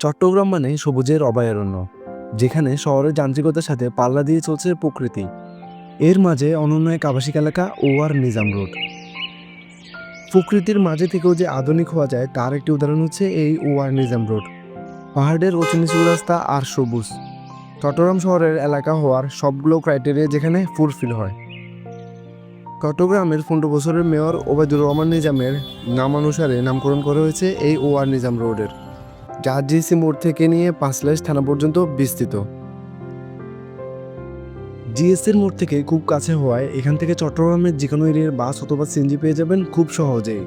চট্টগ্রাম মানে সবুজের অভয়ারণ্য, যেখানে শহরের যান্ত্রিকতার সাথে পাল্লা দিয়ে চলছে প্রকৃতি। এর মাঝে অনন্য এক আবাসিক এলাকা ওয়ার নিজাম রোড। প্রকৃতির মাঝে থেকেও যে আধুনিক হওয়া যায়, তার একটি উদাহরণ হচ্ছে এই ওয়ার নিজাম রোড। পাহাড়ের উঁচু নিচু রাস্তা আর সবুজ। চট্টগ্রাম শহরের এলাকা হওয়ার সবগুলো ক্রাইটেরিয়া যেখানে ফুলফিল হয়। চট্টগ্রামের পনেরো বছরের মেয়র ওবায়দুর রহমান নিজামের নামানুসারে নামকরণ করা হয়েছে এই ওয়ার নিজাম রোডের। যা জিসি মোড় থেকে নিয়ে পাঁচলাইশ থানা পর্যন্ত বিস্তৃত। জিএসএর মোড় থেকে খুব কাছে হওয়ায় এখান থেকে চট্টগ্রামের যে কোনো এরিয়ার বাস অথবা সিএনজি পেয়ে যাবেন খুব সহজেই।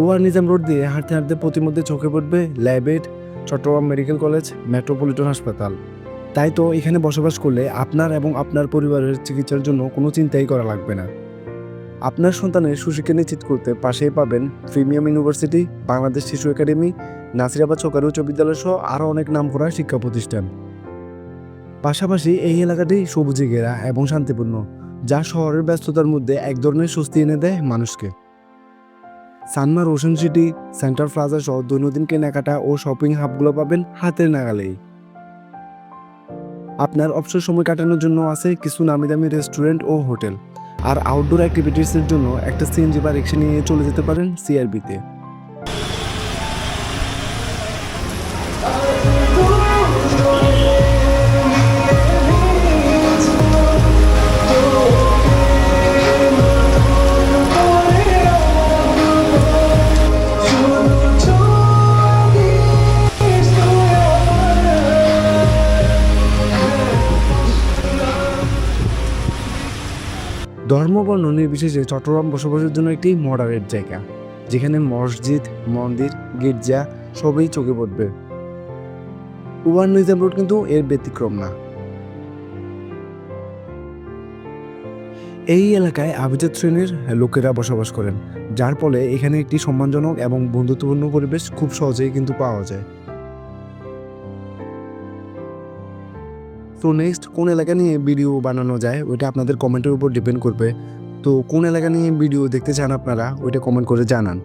ওয়ার নিজাম রোড দিয়ে হাঁটতে হাঁটতে প্রতিমধ্যে চোখে পড়বে ল্যাবেট, চট্টগ্রাম মেডিকেল কলেজ, মেট্রোপলিটন হাসপাতাল। তাই তো এখানে বসবাস করলে আপনার এবং আপনার পরিবারের চিকিৎসার জন্য কোনো চিন্তাই করা লাগবে না। আপনার সন্তানের সুশিক্ষা নিশ্চিত করতে পাশেই পাবেন প্রিমিয়াম ইউনিভার্সিটি, বাংলাদেশ শিশু একাডেমি নাসিরাবাদ সরকারি উচ্চ বিদ্যালয় সহ আরও অনেক নামকরা শিক্ষা প্রতিষ্ঠান। পাশাপাশি এই এলাকাটি সবুজে ঘেরা এবং শান্তিপূর্ণ, যা শহরের ব্যস্ততার মধ্যে এক ধরনের স্বস্তি এনে দেয় মানুষকে। সানমার রোশন সিটি সেন্টার প্লাজা সহ দৈনন্দিন কেনাকাটা ও শপিং হাবগুলো পাবেন হাতের নাগালেই। আপনার অবসর সময় কাটানোর জন্য আছে কিছু নামি দামি রেস্টুরেন্ট ও হোটেল। আর আউটডোর অ্যাক্টিভিটিসের জন্য একটা সিএনজি বা রিক্সা নিয়ে চলে যেতে পারেন সিআরবিতে। ধর্মবর্ণ নির্বিশেষে চট্টগ্রাম বসবাসের জন্য একটি মডারেট জায়গা, যেখানে মসজিদ, মন্দির, গির্জা সবই চোখে পড়বে। উবান নিজাম রোড কিন্তু এর ব্যতিক্রম না। এই এলাকায় আভিজাত শ্রেণির লোকেরা বসবাস করেন, যার ফলে এখানে একটি সম্মানজনক এবং বন্ধুত্বপূর্ণ পরিবেশ খুব সহজেই কিন্তু পাওয়া যায়। তো নেক্সট কোন এলাকা নিয়ে ভিডিও বানানো যায়, ওইটা আপনাদের কমেন্টের উপর ডিপেন্ড করবে। তো কোন এলাকা নিয়ে ভিডিও দেখতে চান আপনারা, ওইটা কমেন্ট করে জানান।